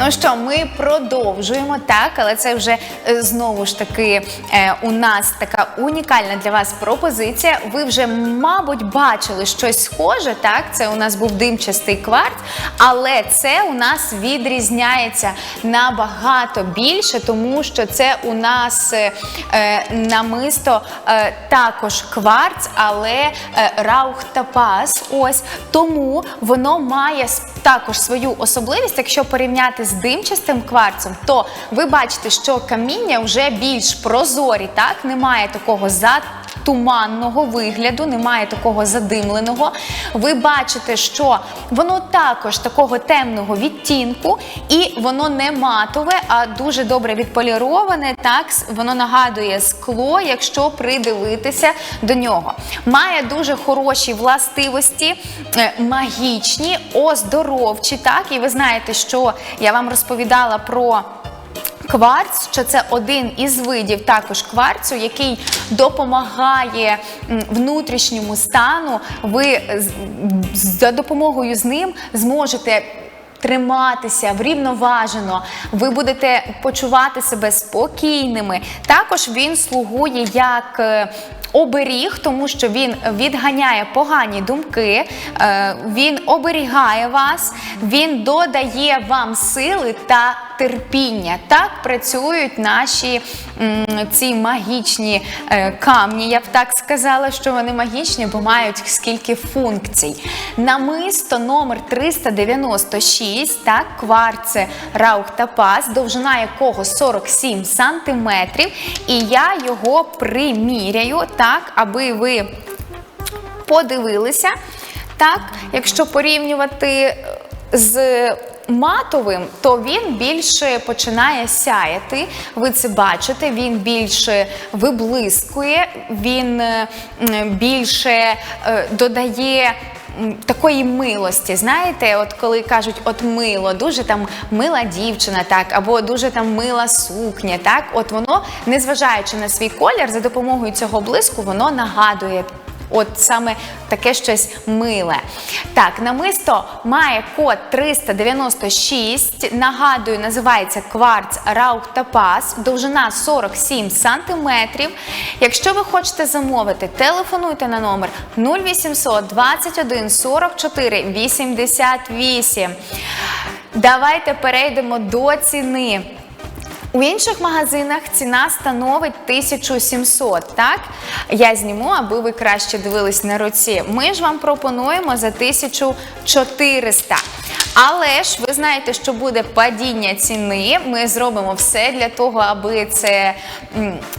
Ну що, ми продовжуємо так, але це вже е, знову ж таки е, у нас така унікальна для вас пропозиція. Ви вже, мабуть, бачили щось схоже. Так, це у нас був димчастий кварц, але це у нас відрізняється набагато більше, тому що це у нас е, намисто також кварц, але е, раух тапаз. Ось тому воно має також свою особливість. Якщо порівняти з димчастим кварцем, то ви бачите, що каміння вже більш прозорі, так? Немає такого затуманного вигляду, немає такого задимленого. Ви бачите, що воно також такого темного відтінку, і воно не матове, а дуже добре відполіроване. Так, воно нагадує скло, якщо придивитися до нього. Має дуже хороші властивості, е, магічні, оздоровчі. Так, і ви знаєте, що я вам розповідала про. Кварц, що це один із видів також кварцу, який допомагає внутрішньому стану. Ви за допомогою з ним зможете. Триматися врівноважено, ви будете почувати себе спокійними. Також він слугує як е, оберіг, тому що він відганяє погані думки, е, він оберігає вас, він додає вам сили та терпіння. Так працюють наші ці магічні е, камні. Я б так сказала, що вони магічні, бо мають скільки функцій. Намисто номер 396, так, кварце Раух Тапаз, довжина якого 47 сантиметрів. І я його приміряю, так, аби ви подивилися. Так, якщо порівнювати е, з матовим, то він більше починає сяяти. Ви це бачите, він більше виблискує, він е, більше е, додає. Такої милості, знаєте, от коли кажуть, от мило, дуже там мила дівчина, так, або дуже там мила сукня, так, от воно, незважаючи на свій колір, за допомогою цього блиску, воно нагадує От саме таке щось миле. Так, намисто має код 396. Нагадую, називається кварц Раух Тапас, довжина 47 сантиметрів. Якщо ви хочете замовити, телефонуйте на номер 0800 21 44 88. Давайте перейдемо до ціни. У інших магазинах ціна становить 1700, так? Я зніму, аби ви краще дивились на руці. Ми ж вам пропонуємо за 1400. Але ж ви знаєте, що буде падіння ціни. Ми зробимо все для того, аби це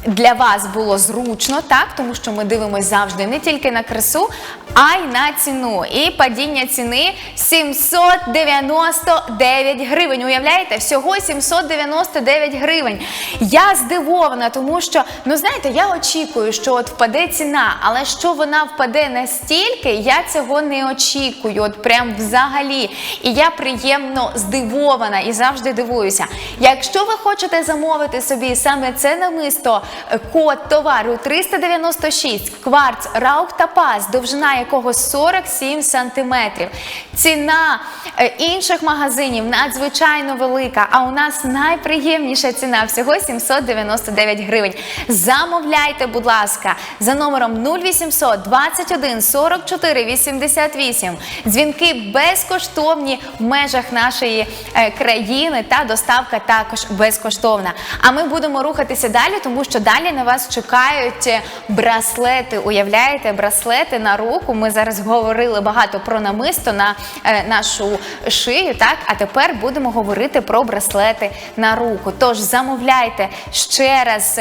для вас було зручно, так? Тому що ми дивимося завжди не тільки на красу, а й на ціну. І падіння ціни 799 гривень. Уявляєте? Всього 799 гривень. Я здивована, тому що, ну знаєте, я очікую, що от впаде ціна, але що вона впаде настільки, я цього не очікую. От прям взагалі. І я приємно здивована і завжди дивуюся. Якщо ви хочете замовити собі саме це намисто, е, код товару 396, кварц Раух Тапаз, довжина якого 47 сантиметрів. Ціна е, інших магазинів надзвичайно велика, а у нас найприємніша ціна всього 799 гривень. Замовляйте, будь ласка, за номером 0800 21 44 88. Дзвінки безкоштовні межах нашої е, країни та доставка також безкоштовна. А ми будемо рухатися далі, тому що далі на вас чекають е, браслети. Уявляєте, браслети на руку. Ми зараз говорили багато про намисто на е, нашу шию. Так, а тепер будемо говорити про браслети на руку. Тож замовляйте ще раз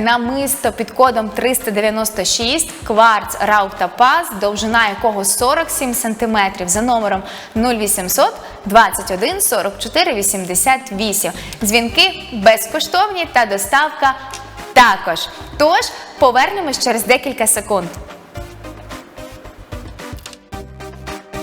намисто під кодом 396, кварц Раух Тапаз, довжина якого 47 см за номером 0800 21 44 88. Дзвінки безкоштовні та доставка також. Тож повернемось через декілька секунд.